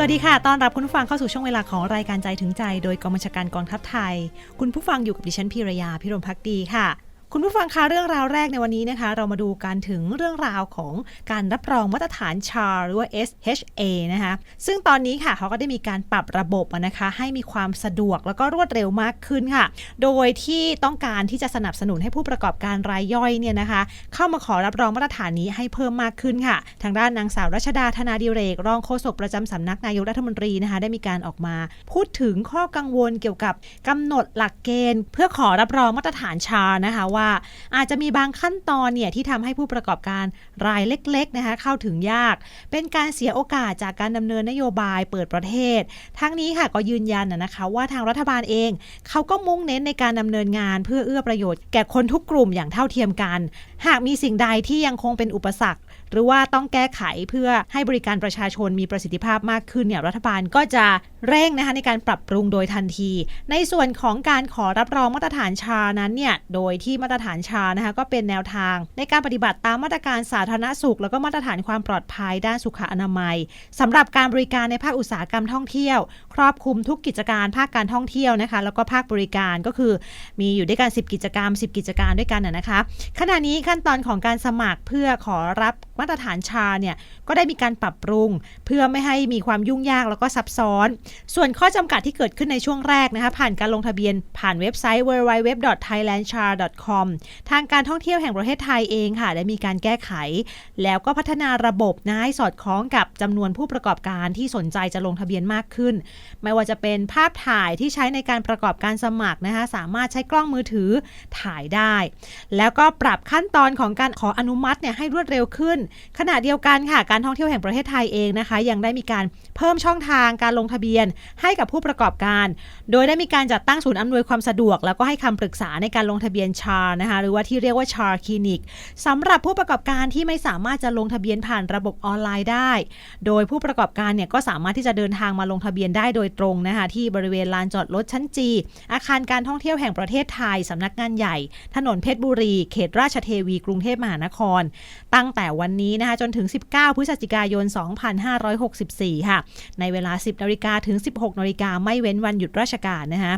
สวัสดีค่ะ ต้อนรับคุณผู้ฟังเข้าสู่ช่วงเวลาของรายการใจถึงใจ โดยกองบัญชาการกองทัพไทย คุณผู้ฟังอยู่กับดิฉันพีรยา พิรมพักดีค่ะ คุณผู้ฟังคะเรื่องราวแรกในวันนี้นะคะ เรามาดูกันถึงเรื่องราวของการรับรองมาตรฐานชาหรือว่า SHA นะคะซึ่งตอนนี้ค่ะเขาก็ได้มีการปรับระบบนะคะ ให้มีความสะดวกแล้วก็รวดเร็วมากขึ้นค่ะ โดยที่ต้องการที่จะสนับสนุนให้ผู้ประกอบการรายย่อยเนี่ยนะคะ เข้ามาขอรับรองมาตรฐานนี้ให้เพิ่มมากขึ้นค่ะ ทางด้านนางสาวรัชดาธนาดิเรก รองโฆษกประจำสำนักนายกรัฐมนตรีนะคะ ได้มีการออกมา พูดถึงข้อกังวลเกี่ยวกับกำหนดหลักเกณฑ์ เพื่อขอรับรองมาตรฐานชานะคะว่าอาจจะมีบางขั้นตอนเนี่ยที่ทำให้ผู้ประกอบการรายเล็กๆนะคะเข้าถึงยาก เป็นการเสียโอกาสจากการดำเนินนโยบายเปิดประเทศ ทั้งนี้ค่ะก็ยืนยันนะนะคะว่าทางรัฐบาลเองเขาก็มุ่งเน้นในการดำเนินงานเพื่อเอื้อประโยชน์แก่คนทุกกลุ่มอย่างเท่าเทียมกัน หากมีสิ่งใดที่ยังคงเป็นอุปสรรค หรือว่าต้องแก้ไขเพื่อให้บริการประชาชนมีประสิทธิภาพมากขึ้นเนี่ยรัฐบาลก็จะเร่งนะคะในการปรับปรุงโดยทันที ในส่วนของการขอรับรองมาตรฐานชานั้นเนี่ยโดยที่มาตรฐานชานะคะก็เป็นแนวทาง ในการปฏิบัติตามมาตรการสาธารณสุข แล้วก็มาตรฐานความปลอดภัยด้านสุขอนามัยสำหรับการบริการในภาคอุตสาหกรรมท่องเที่ยว ครอบคลุมทุกกิจการภาคการท่องเที่ยวนะคะแล้วก็ภาคบริการก็คือ มีอยู่ด้วยกัน 10 กิจกรรม 10 กิจการด้วยกันนะนะคะขณะนี้ขั้นตอนของการสมัครเพื่อขอรับมาตรฐานชาเนี่ยก็ได้มีการปรับปรุง เพื่อไม่ให้มีความยุ่งยากแล้วก็ซับซ้อน ส่วนข้อจำกัดที่เกิดขึ้นในช่วงแรกนะคะผ่านการลงทะเบียนผ่านเว็บไซต์ www.thailandchar.com ทางการท่องเที่ยวแห่งประเทศไทยเองค่ะได้มีการแก้ไข แล้วก็พัฒนาระบบนะให้สอดคล้องกับจำนวนผู้ประกอบการที่สนใจจะลงทะเบียนมากขึ้น ไม่ว่าจะเป็นภาพถ่ายที่ใช้ในการประกอบการสมัครนะคะสามารถใช้กล้องมือถือถ่ายได้ แล้วก็ปรับขั้นตอนของการขออนุมัติเนี่ยให้รวดเร็วขึ้นขณะเดียวกันค่ะการท่องเที่ยวแห่งประเทศไทยเองนะคะ ยังได้มีการเพิ่มช่องทางการลงทะเบียนให้กับผู้ประกอบการ โดยได้มีการจัดตั้งศูนย์อำนวยความสะดวก แล้วก็ให้คำปรึกษาในการลงทะเบียนชานะคะหรือว่าที่เรียกว่าชาคลินิกสำหรับผู้ประกอบการที่ไม่สามารถจะลงทะเบียนผ่านระบบออนไลน์ได้ โดยผู้ประกอบการเนี่ยก็สามารถที่จะเดินทางมาลงทะเบียนได้โดยตรงนะคะที่บริเวณลานจอดรถชั้นจีอาคารการท่องเที่ยวแห่งประเทศไทยสำนักงานใหญ่ ถนนเพชรบุรี เขตราชเทวีกรุงเทพมหานคร ตั้งแต่วันนี้นะคะจนถึง 19 พฤศจิกายน 2564 ค่ะ ในเวลา 10นาฬิกาถึง 16นาฬิกาไม่เว้นวันหยุดราชการนะคะ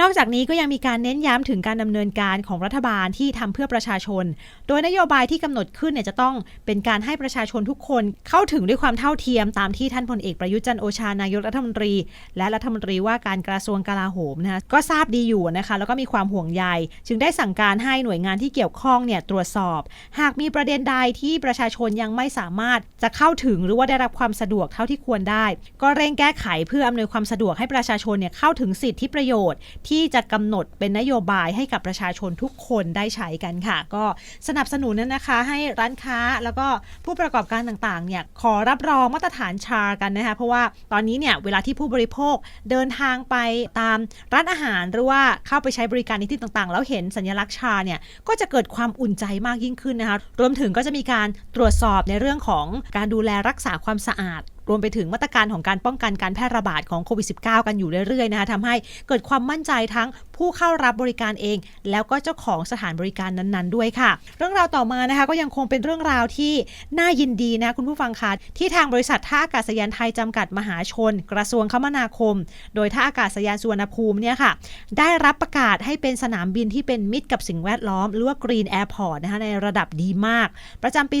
นอกจากนี้ก็ยังมีการเน้นย้ำถึงการดำเนินการของรัฐบาลที่ทำเพื่อประชาชน โดยนโยบายที่กำหนดขึ้นเนี่ยจะต้องเป็นการให้ประชาชนทุกคนเข้าถึงด้วยความเท่าเทียมตามที่ท่านพลเอกประยุทธ์จันโอชานายกรัฐมนตรี และรัฐมนตรีว่าการกระทรวงกลาโหมนะคะก็ทราบดีอยู่นะคะแล้วก็มีความห่วงใย จึงได้สั่งการให้หน่วยงานที่เกี่ยวข้องเนี่ยตรวจสอบ หากมีประเด็นใดที่ประชาชนยังไม่สามารถจะเข้าถึงหรือว่าได้รับความสะดวกเท่าที่ควรได้ ก็เร่งแก้ไขเพื่ออำนวยความสะดวกให้ประชาชนเนี่ยเข้าถึงสิทธิประโยชน์ ที่จะกำหนดเป็นนโยบายให้กับประชาชนทุกคนได้ใช้กันค่ะ ก็สนับสนุนนะคะ ให้ร้านค้าแล้วก็ผู้ประกอบการต่างๆเนี่ยขอรับรองมาตรฐานชากันนะคะเพราะว่าตอนนี้เนี่ยเวลาที่ผู้บริโภคเดินทางไปตามร้านอาหารหรือว่าเข้าไปใช้บริการในที่ต่างๆ แล้วเห็นสัญลักษณ์ชาเนี่ยก็จะเกิดความอุ่นใจมากยิ่งขึ้นนะคะรวมถึงก็จะมีการตรวจสอบในเรื่องของการดูแลรักษาความสะอาดรวมไปถึงมาตรการของการป้องกันการแพร่ระบาดของโควิด -19 กันอยู่เรื่อยๆนะคะทำให้เกิดความมั่นใจทั้งผู้เข้ารับบริการเอง แล้วก็เจ้าของสถานบริการนั้นๆ ด้วยค่ะ เรื่องราวต่อมานะคะก็ยังคงเป็นเรื่องราวที่น่ายินดีนะคุณผู้ฟังคะที่ทางบริษัทท่าอากาศยานไทยจำกัดมหาชน กระทรวงคมนาคม โดยท่าอากาศยานสุวรรณภูมิเนี่ยค่ะ ได้รับประกาศให้เป็นสนามบินที่เป็นมิตรกับสิ่งแวดล้อมหรือว่า Green Airport นะคะในระดับดีมาก ประจำปี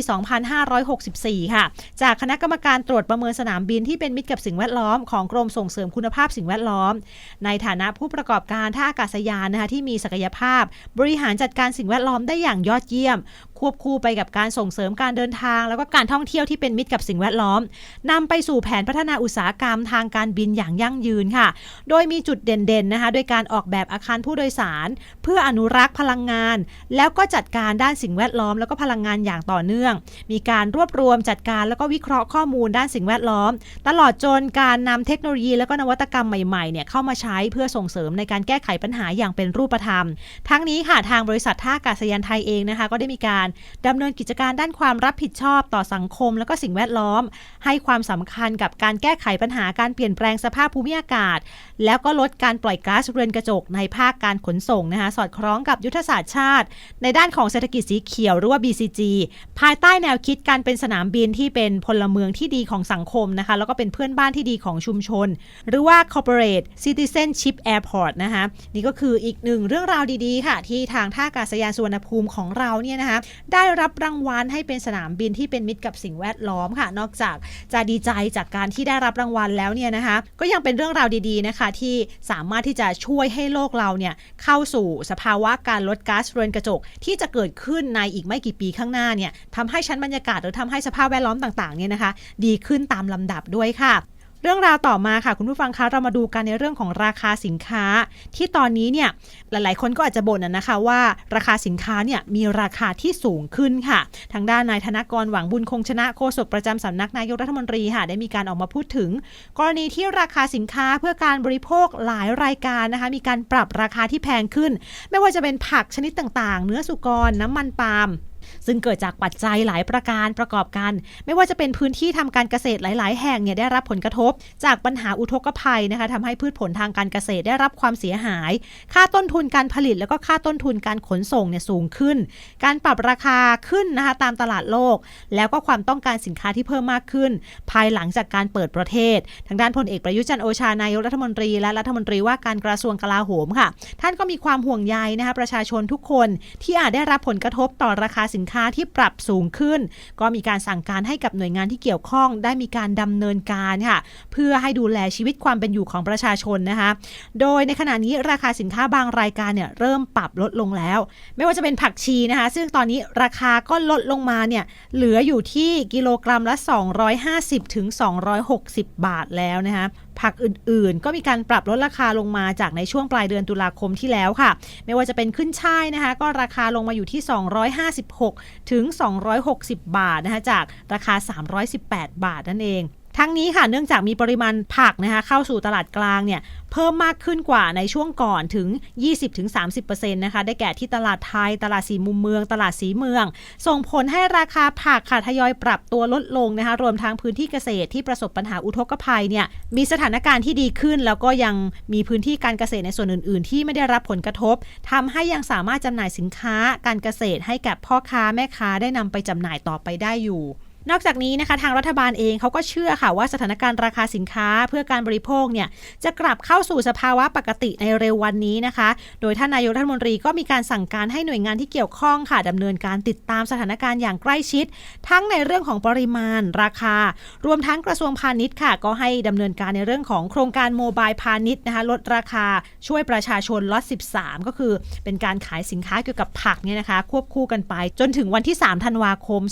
2564 ค่ะ จากคณะกรรมการตรวจประเมินสนามบินที่เป็นมิตรกับสิ่งแวดล้อมของกรมส่งเสริมคุณภาพสิ่งแวดล้อม ในฐานะผู้ประกอบการท่าอากาศยานนะคะที่มีศักยภาพ บริหารจัดการสิ่งแวดล้อมได้อย่างยอดเยี่ยม ควบคู่ไปกับการส่งเสริมการเดินทาง แล้วก็การท่องเที่ยวที่เป็นมิตรกับสิ่งแวดล้อมนำไปสู่แผนพัฒนาอุตสาหกรรมทางการบินอย่างยั่งยืนค่ะ โดยมีจุดเด่นๆนะคะโดยการออกแบบอาคารผู้โดยสาร เพื่ออนุรักษ์พลังงาน แล้วก็จัดการด้านสิ่งแวดล้อม แล้วก็พลังงานอย่างต่อเนื่อง มีการรวบรวมจัดการแล้วก็วิเคราะห์ข้อมูลด้านสิ่งแวดล้อม ตลอดจนการนำเทคโนโลยีและก็นวัตกรรมใหม่ๆเนี่ยเข้ามาใช้เพื่อส่งเสริมในการแก้ไขปัญหาอย่างเป็นรูปธรรม ทั้งนี้ค่ะทางบริษัทท่าอากาศยานไทยเองนะคะก็ได้มีการดำเนินกิจการด้านความรับผิดชอบต่อสังคม และก็สิ่งแวดล้อม ให้ความสำคัญกับการแก้ไขปัญหาการเปลี่ยนแปลงสภาพภูมิอากาศ แล้วก็ลดการปล่อยก๊าซเรือนกระจกในภาคการขนส่งนะคะสอดคล้องกับยุทธศาสตร์ชาติ ในด้านของเศรษฐกิจสีเขียวหรือว่า BCG ภายใต้แนวคิดการเป็นสนามบินที่เป็นพลเมืองที่ดีของสังคมนะคะแล้วก็เป็นเพื่อนบ้านที่ดีของชุมชน หรือว่า corporate citizenship airport นะคะนี่ก็คืออีกหนึ่งเรื่องราวดีๆค่ะ ที่ทางท่าอากาศยานสุวรรณภูมิของเราเนี่ยนะคะได้รับรางวัลให้เป็นสนามบินที่เป็นมิตรกับสิ่งแวดล้อมค่ะ นอกจากจะดีใจจากการที่ได้รับรางวัลแล้วเนี่ยนะคะก็ยังเป็นเรื่องราวดีๆนะคะที่สามารถที่จะช่วยให้โลกเราเนี่ยเข้าสู่สภาวะการลดก๊าซเรือนกระจก ที่จะเกิดขึ้นในอีกไม่กี่ปีข้างหน้าเนี่ยทำให้ชั้นบรรยากาศหรือทำให้สภาพแวดล้อมต่างๆเนี่ยนะคะ ดีขึ้นตามลำดับด้วยค่ะ เรื่องราวต่อมาค่ะคุณผู้ฟังคะเรามาดูกันในเรื่องของราคาสินค้า ที่ตอนนี้เนี่ยหลาย ๆ คนก็อาจจะบ่นนะคะว่าราคาสินค้าเนี่ยมีราคาที่สูงขึ้นค่ะ ทางด้านนายธนกรหวังบุญคงชนะโฆษกประจำสำนักนายกรัฐมนตรีค่ะได้มีการออกมาพูดถึง กรณีที่ราคาสินค้าเพื่อการบริโภคหลายรายการนะคะมีการปรับราคาที่แพงขึ้น ไม่ว่าจะเป็นผักชนิดต่าง ๆ เนื้อสุกรน้ำมันปาล์ม ซึ่งเกิดจากปัจจัยหลายประการประกอบกัน ไม่ว่าจะเป็นพื้นที่ทำการเกษตรหลาย ๆ แห่งเนี่ยได้รับผลกระทบ จากปัญหาอุทกภัยนะคะทำให้พืชผลทางการเกษตรได้รับความเสียหาย ค่าต้นทุนการผลิตแล้วก็ค่าต้นทุนการขนส่งเนี่ยสูงขึ้น การปรับราคาขึ้นนะคะตามตลาดโลก แล้วก็ความต้องการสินค้าที่เพิ่มมากขึ้น ภายหลังจากการเปิดประเทศ ทางด้านพลเอกประยุจันโอชานายกรัฐมนตรี และรัฐมนตรีว่าการกระทรวงกลาโหมค่ะ ท่านก็มีความห่วงใยนะคะประชาชนทุกคนที่อาจได้รับผลกระทบต่อราคาสินค้าที่ปรับสูงขึ้น ก็มีการสั่งการให้กับหน่วยงานที่เกี่ยวข้อง ได้มีการดำเนินการค่ะเพื่อให้ดูแลชีวิตความเป็นอยู่ของประชาชนนะคะ โดยในขณะนี้ราคาสินค้าบางรายการเนี่ยเริ่มปรับลดลงแล้ว ไม่ว่าจะเป็นผักชีนะคะ ซึ่งตอนนี้ราคาก็ลดลงมาเนี่ยเหลืออยู่ที่กิโลกรัมละ 250ถึง260 บาทแล้วนะคะผักอื่นๆ ก็มีการปรับลดราคาลงมาจากในช่วงปลายเดือนตุลาคมที่แล้วค่ะ ไม่ว่าจะเป็นขึ้นช่ายนะคะ ก็ราคาลงมาอยู่ที่ 256 ถึง 260 บาทนะคะจากราคา 318 บาทนั่นเอง ทั้งนี้ค่ะเนื่องจากมีปริมาณผักนะคะเข้าสู่ตลาดกลางเนี่ยเพิ่มมากขึ้นกว่าในช่วงก่อนถึง 20-30%นะคะได้แก่ที่ตลาดไทย ตลาดสีมุมเมือง ตลาดสีเมือง ส่งผลให้ราคาผักค่ะทยอยปรับตัวลดลงนะคะรวมทั้งพื้นที่เกษตรที่ประสบปัญหาอุทกภัยเนี่ยมีสถานการณ์ที่ดีขึ้น แล้วก็ยังมีพื้นที่การเกษตรในส่วนอื่น ๆ ที่ไม่ได้รับผลกระทบทำให้ยังสามารถจำหน่ายสินค้าการเกษตรให้กับพ่อค้าแม่ค้าได้นำไปจำหน่ายต่อไปได้อยู่ นอกจากนี้นะคะทางรัฐบาลเองเขาก็เชื่อค่ะว่าสถานการณ์ราคาสินค้าเพื่อการบริโภคเนี่ยจะกลับเข้าสู่สภาวะปกติในเร็ววันนี้นะคะ โดยท่านนายกรัฐมนตรีก็มีการสั่งการให้หน่วยงานที่เกี่ยวข้องค่ะดำเนินการติดตามสถานการณ์อย่างใกล้ชิด ทั้งในเรื่องของปริมาณราคา รวมทั้งกระทรวงพาณิชย์ค่ะ ก็ให้ดำเนินการในเรื่องของโครงการโมบายพาณิชย์นะคะลดราคาช่วยประชาชนล็อต13 ก็คือเป็นการขายสินค้าเกี่ยวกับผักเนี่ยนะคะ ควบคู่กันไป จนถึงวันที่ 3 ธันวาคม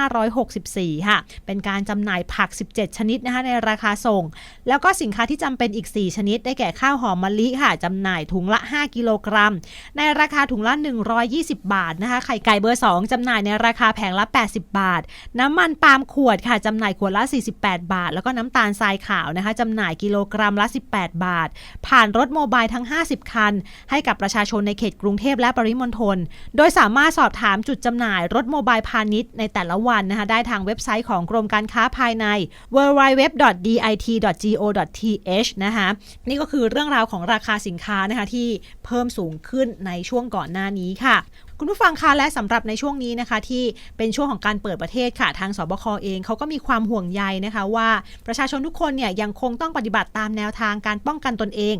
2561 14 ค่ะ เป็นการจำหน่ายผัก 17 ชนิดนะคะในราคาส่ง แล้วก็สินค้าที่จำเป็นอีก 4 ชนิด ได้แก่ข้าวหอมมะลิค่ะจำหน่ายถุงละ 5 กิโลกรัม ในราคาถุงละ 120 บาทนะคะไข่ไก่เบอร์ 2จำหน่ายในราคาแผงละ 80 บาท น้ำมันปาล์มขวดค่ะจำหน่ายขวดละ 48 บาท แล้วก็น้ำตาลทรายขาวนะคะจำหน่ายกิโลกรัมละ 18 บาท ผ่านรถโมบายทั้ง 50 คัน ให้กับประชาชนในเขตกรุงเทพและปริมณฑลโดยสามารถสอบถามจุดจำหน่ายรถโมบายพาณิชย์ในแต่ละวันนะคะได้ทางางเว็บไซต์ของกรมการค้าภายใน www.dit.go.th นะคะนี่ก็คือเรื่องราวของราคาสินค้านะคะที่เพิ่มสูงขึ้นในช่วงก่อนหน้านี้ค่ะ คุณผู้ฟังคะและสำหรับในช่วงนี้นะคะที่เป็นช่วงของการเปิดประเทศค่ะ ทางสบคเองเขาก็มีความห่วงใยนะคะว่าประชาชนทุกคนเนี่ยยังคงต้องปฏิบัติตามแนวทางการป้องกันตนเอง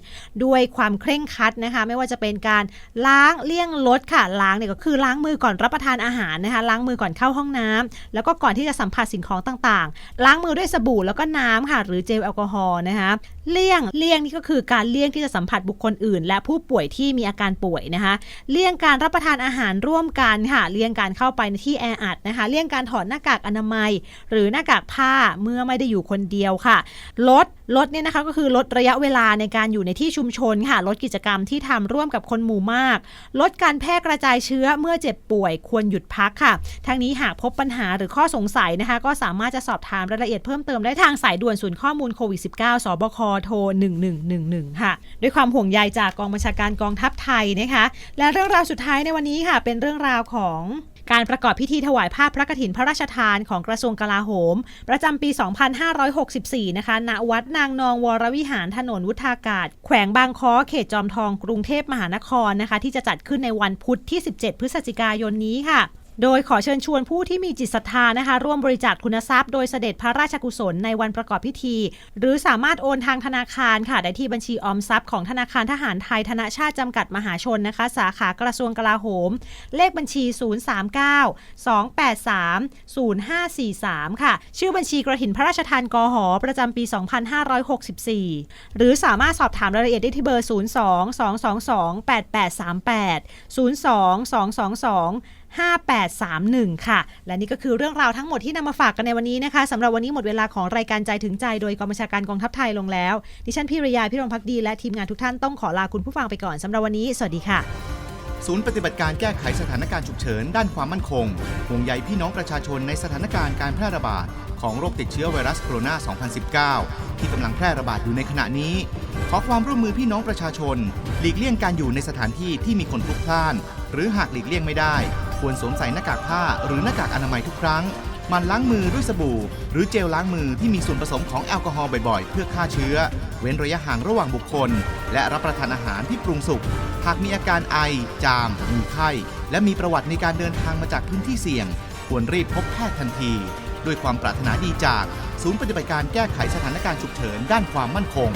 ด้วยความเคร่งครัดนะคะ ไม่ว่าจะเป็นการล้างเลี่ยงลดค่ะล้างเนี่ยก็คือล้างมือก่อนรับประทานอาหารนะคะ ล้างมือก่อนเข้าห้องน้ำแล้วก็ก่อนที่จะสัมผัสสิ่งของต่างๆ ล้างมือด้วยสบู่แล้วก็น้ำค่ะ หรือเจลแอลกอฮอล์นะคะเลี่ยงเลี่ยงนี่ก็คือการเลี่ยงที่จะสัมผัสบุคคลอื่น และผู้ป่วยที่มีอาการป่วยนะคะ เลี่ยงการรับประทานอาหารร่วมกันค่ะเลี่ยงการเข้าไปในที่แออัดนะคะเลี่ยงการถอดหน้ากากอนามัย หรือหน้ากากผ้าเมื่อไม่ได้อยู่คนเดียวค่ะลดลดเนี่ยนะคะก็คือลดระยะเวลาในการอยู่ในที่ชุมชนค่ะลดกิจกรรมที่ทำร่วมกับคนหมู่มาก ลดการแพร่กระจายเชื้อเมื่อเจ็บป่วยควรหยุดพักค่ะทั้งนี้หากพบปัญหาหรือข้อสงสัยนะคะ ก็สามารถจะสอบถามรายละเอียดเพิ่มเติมได้ทางสายด่วนศูนย์ข้อมูลโควิด -19 สบคโทร 1111 ค่ะ ด้วยความห่วงใยจากกองบัญชาการกองทัพไทยนะคะ และเรื่องราวสุดท้ายในวันนี้ค่ะเป็นเรื่องราวของการประกอบพิธีถวายผ้าพระกฐินพระราชทานของกระทรวงกลาโหม ประจำปี 2564 นะคะ ณ วัดนางนองวรวิหารถนนวุฒากาศ แขวงบางค้อเขตจอมทองกรุงเทพมหานครนะคะ ที่จะจัดขึ้นในวันพุธที่ 17 พฤศจิกายนนี้ค่ะ โดยขอเชิญชวนผู้ที่มีจิตศรัทธานะคะ ร่วมบริจาคทุนทรัพย์โดยเสด็จพระราชกุศลในวันประกอบพิธี หรือสามารถโอนทางธนาคารค่ะได้ที่บัญชีออมทรัพย์ของธนาคารทหารไทยธนชาติจำกัดมหาชนนะคะ สาขากระทรวงกลาโหม เลขบัญชี 039 283 0543 ค่ะ ชื่อบัญชีกระถินพระราชทานกอหอ ประจำปี 2564 หรือสามารถสอบถามรายละเอียดได้ที่เบอร์ 02 222 8838 02 222 5831 ค่ะ และนี่ก็คือเรื่องราวทั้งหมดที่นำมาฝากกันในวันนี้นะคะสำหรับวันนี้หมดเวลาของรายการใจถึงใจ โดยกองบัญชาการกองทัพไทยลงแล้ว ดิฉันพิรยาพิรมพักดีและทีมงานทุกท่านต้องขอลาคุณผู้ฟังไปก่อนสำหรับวันนี้ สวัสดีค่ะ ศูนย์ปฏิบัติการแก้ไขสถานการณ์ฉุกเฉินด้านความมั่นคงห่วงใยพี่น้องประชาชนในสถานการณ์การแพร่ระบาดของโรคติดเชื้อไวรัสโคโรนา 2019 ที่กำลังแพร่ระบาดอยู่ในขณะนี้ ขอความร่วมมือพี่น้องประชาชน หลีกเลี่ยงการอยู่ในสถานที่ที่มีคนพลุกพล่าน หรือหากหลีกเลี่ยงไม่ได้ ควรสวมใส่หน้ากากผ้าหรือหน้ากากอนามัยทุกครั้ง มันล้างมือด้วยสบู่ หรือเจลล้างมือที่มีส่วนผสมของแอลกอฮอล์บ่อยๆ เพื่อฆ่าเชื้อ เว้นระยะห่างระหว่างบุคคล และรับประทานอาหารที่ปรุงสุก หากมีอาการไอ จาม มีไข้ และมีประวัติในการเดินทางมาจากพื้นที่เสี่ยง ควรรีบพบแพทย์ทันที ด้วยความปรารถนาดีจาก ศูนย์ปฏิบัติการแก้ไขสถานการณ์ฉุกเฉินด้านความมั่นคง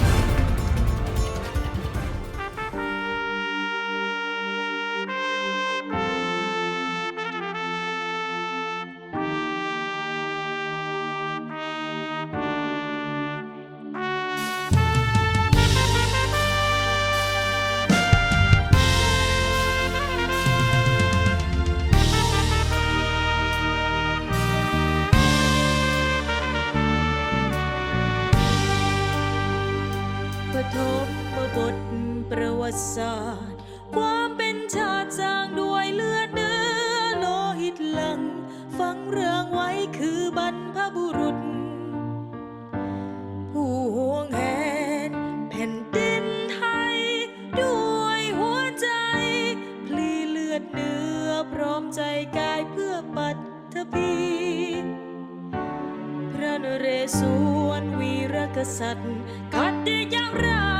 วีรกษัตว์กัดเดยาราชกอบกู้ชางไร